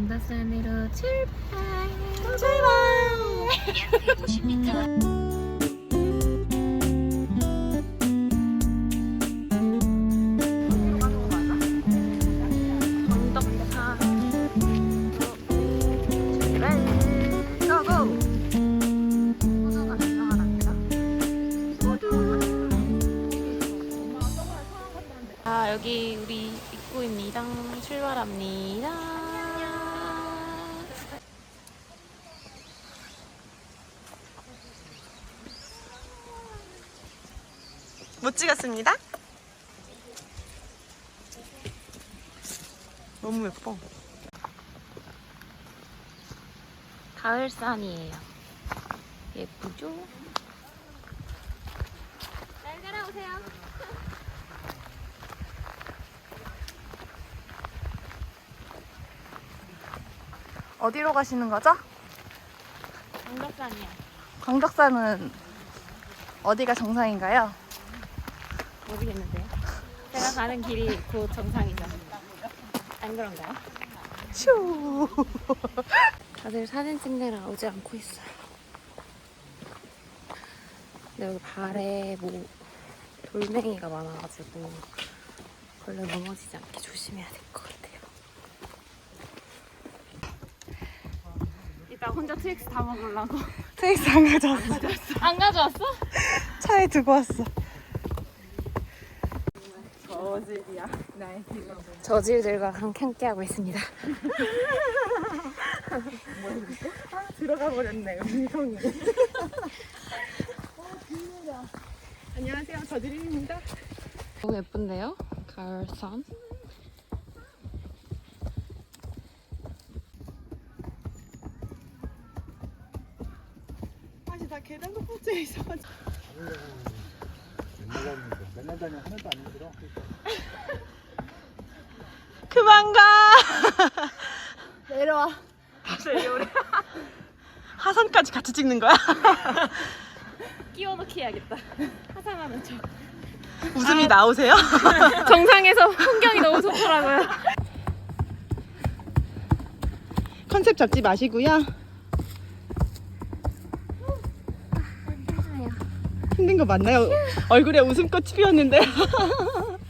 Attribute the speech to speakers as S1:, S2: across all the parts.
S1: 강다산으로 출발.
S2: 약 150m
S1: 언덕산. 출발. 아 여기 우리 입구입니다. 출발합니다.
S3: 찍었습니다. 너무 예뻐.
S1: 가을산이에요. 예쁘죠? 잘 따라오세요.
S3: 어디로 가시는 거죠?
S1: 강덕산이야.
S3: 광덕산은 어디가 정상인가요?
S1: 모르겠는데요. 제가 가는 길이 곧 정상이죠. 안 그런가요?
S3: 슈.
S1: 다들 사진 찍느라 오지 않고 있어요. 근데 여기 발에 뭐 돌멩이가 많아가지고 걸려 넘어지지 않게 조심해야 될 것 같아요. 이따 혼자 트윅스 다 먹으려고.
S3: 트윅스 안 가져왔어.
S1: 안 가져왔어?
S3: 차에 두고 왔어.
S1: 저질들과 함께하고 있습니다.
S3: 들어가 버렸네, 음성이. 안녕하세요, 저드림입니다.
S1: 너무 예쁜데요? 가을산.
S3: 다시 다 계단 높은 있어가지고.
S4: 맨날 다니 하나도 안 힘들어.
S3: 그만 가!
S1: 내려와.
S3: 하산까지 같이 찍는 거야?
S1: 끼워넣기 해야겠다. 하산하는 척.
S3: 웃음이 나오세요?
S1: 정상에서 풍경이 너무 좋더라고요.
S3: 컨셉 잡지 마시고요. 힘든 거 맞나요? 얼굴에 웃음꽃이 피었는데.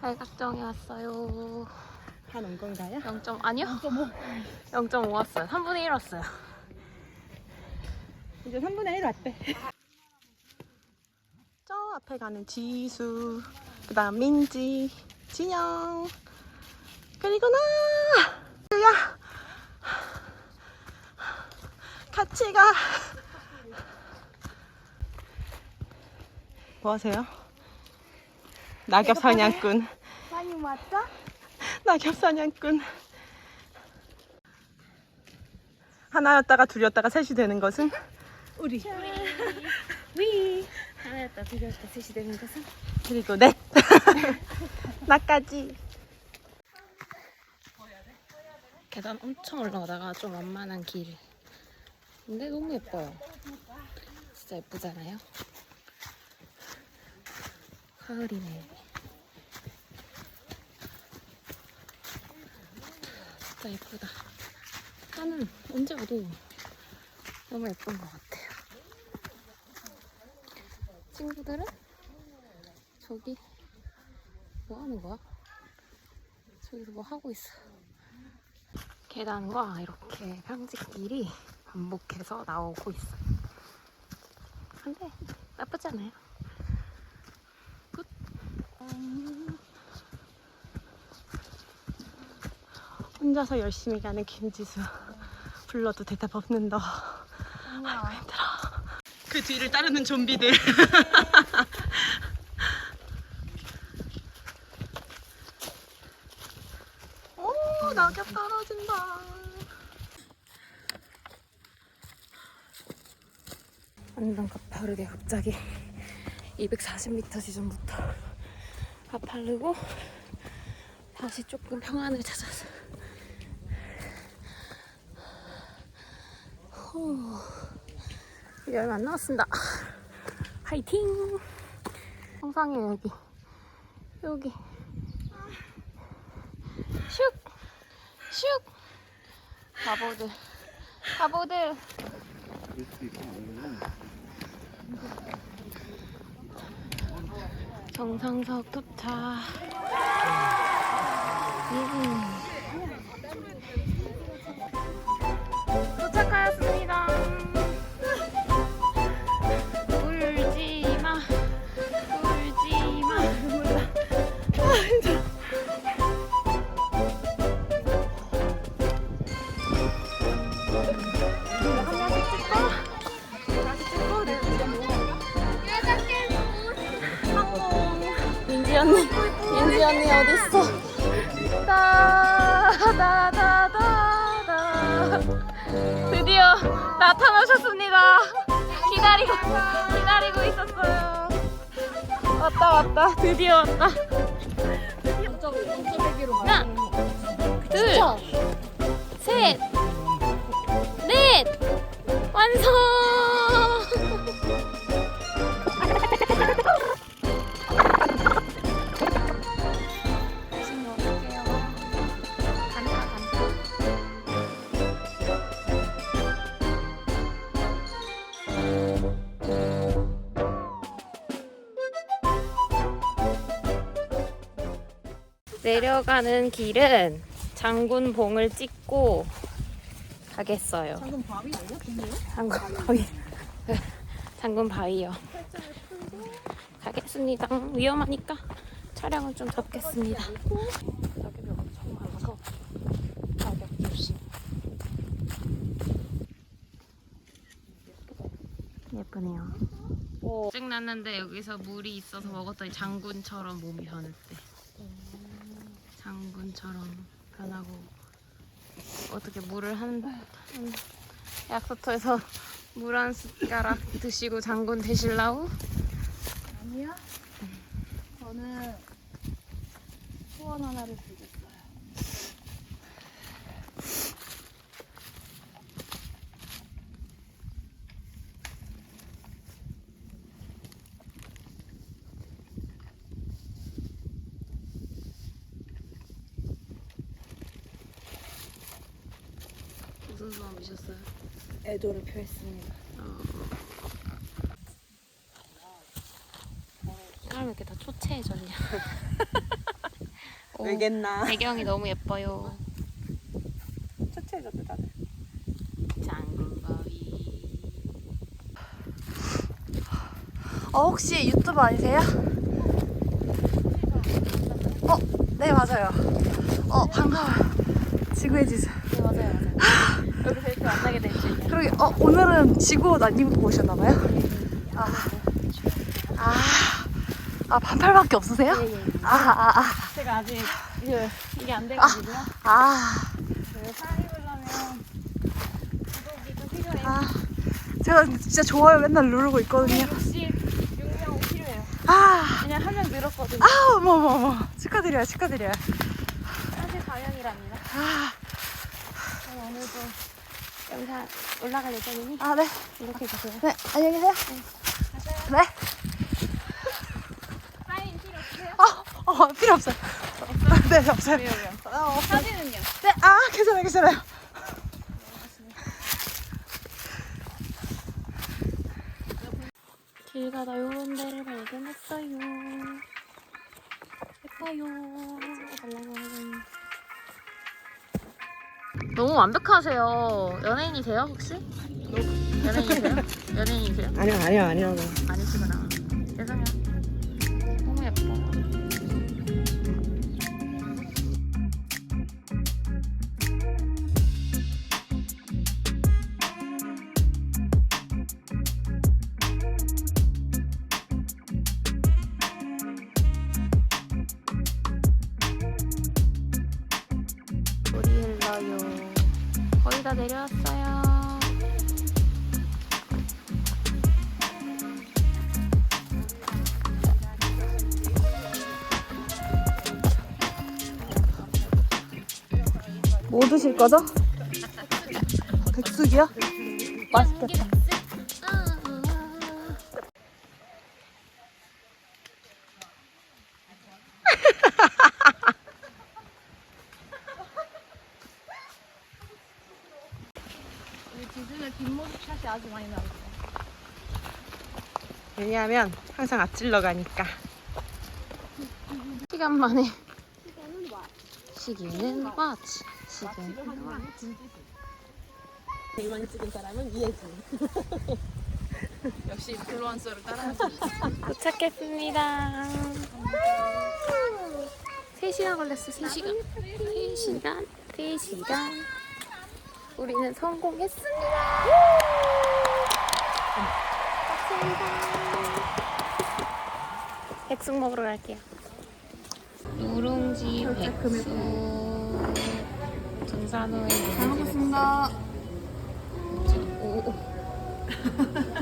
S1: 팔각정에 왔어요.
S3: 한 온 건가요?
S1: 0. 아니요? 0.5. 0.5 왔어요. 3분의 1 왔어요.
S3: 이제 3분의 1 왔대. 저 앞에 가는 지수, 그 다음 민지, 진영, 그리고 나! 야! 같이 가! 뭐 하세요? 낙엽 사냥꾼.
S1: 많이 왔어?
S3: 낙엽 사냥꾼. 하나였다가 둘이었다가 셋이 되는 것은 우리.
S1: 위. 하나였다, 둘이었다, 셋이 되는 것은?
S3: 그리고 넷. 나까지.
S1: 계단 엄청 올라가다가 좀 완만한 길. 근데 너무 예뻐요. 진짜 예쁘잖아요? 가을이네. 진짜 예쁘다. 하늘 언제 와도 너무 예쁜 것 같아요. 친구들은 저기 뭐 하는 거야? 저기서 뭐 하고 있어. 계단과 이렇게 평지길이 반복해서 나오고 있어요. 근데 나쁘지 않아요. 굿.
S3: 혼자서 열심히 가는 김지수. 불러도 대답 없는 너. 아이고 힘들어. 그 뒤를 따르는 좀비들. 오 낙엽 떨어진다.
S1: 가파르게 갑자기 240m 지점부터 가파르고 다시 조금 평안을 찾아서 후, 이제 얼마 안 남았습니다. 화이팅! 정상이에요 여기. 여기. 슉! 슉! 바보들. 바보들. 정상석 도착. 음. 드디어 나타나셨습니다. 기다리고 기다리고 있었어요. 왔다 왔다 드디어 왔다. 하나, 둘, 셋, 넷, 완성. 내려가는 길은 장군봉을 찍고 가겠어요. 장군 바위 아니야? 장군 바위. 장군 바위요. 가겠습니다. 위험하니까 촬영은 좀 덮겠습니다. 가격이 엄청 많아서 가격 조심. 예쁘네요. 찍났는데 여기서 물이 있어서 먹었더니 장군처럼 몸이 변했대. 장군처럼 변하고 어떻게 물을 한, 한 약수터에서 물 한 숟가락 드시고 장군 되실라우?
S2: 아니야? 저는 소원 하나를 드리겠어요.
S1: 무슨 소원이셨어요?
S2: 애도를 표했습니다.
S1: 사람 왜 이렇게 다 초췌해졌냐? 오,
S3: 왜겠나?
S1: 배경이 너무 예뻐요.
S3: 초췌해졌대 다들.
S1: 장군바위.
S2: 어, 혹시 유튜브 아니세요? 어, 네, 맞아요. 어, 반가워요. 지구의 지수.
S1: 네 맞아요 맞아요. 여기서 이렇게 만나게 될 줄이야.
S2: 그러게, 어, 오늘은 지구 난 입고 오셨나봐요? 아, 아, 아, 반팔밖에 없으세요? 아, 아, 아,
S1: 제가 아직 이게, 이게 안 돼가지고요.
S2: 아,
S1: 살 입으려면 구독이 좀 필요해요.
S2: 아. 제가 진짜 좋아요 맨날 누르고 있거든요.
S1: 66명 필요해요.
S2: 아,
S1: 그냥 한 명 늘었거든요.
S2: 아, 어머, 어머, 어머. 축하드려요, 축하드려요.
S1: 34명이랍니다.
S2: 아,
S1: 그럼 오늘도 영상 올라갈 예정이니
S2: 아, 네.
S1: 구독해주세요.
S2: 네, 안녕히 계세요. 네.
S1: 사인 필요 없으세요?
S2: 어, 어, 필요 없어요. 네, 없어요.
S1: 왜요 왜요?
S2: 어, 없어요.
S1: 사진은요?
S2: 네, 아, 괜찮아요, 괜찮아요.
S1: 길 가다 요런 데를 발견했어요. 예뻐요. 너무 완벽하세요. 연예인이세요 혹시? 연예인이세요? 연예인이세요?
S3: 아니요, 아니요, 아니요.
S1: 아니시구나. 우리 흘러요. 거의 다 내려왔어요.
S2: 뭐 드실 거죠? 백숙이요? 맛있겠다. 뒷모습 샷이 아주 많이 나왔어요.
S3: 왜냐하면 항상 앞질러 가니까.
S1: 시간 만에 시계는 와치 시계는 와치
S3: 제일 많이 찍은 사람은 이혜진.
S2: 역시 인플루언서를 따라하지.
S1: 도착했습니다 3시간 걸렸어 3시간 3시간 3시간 우리는 성공했습니다 백숙 먹으러 갈게요. 누룽지 백숙 등산호에 잘 먹었습니다. 오.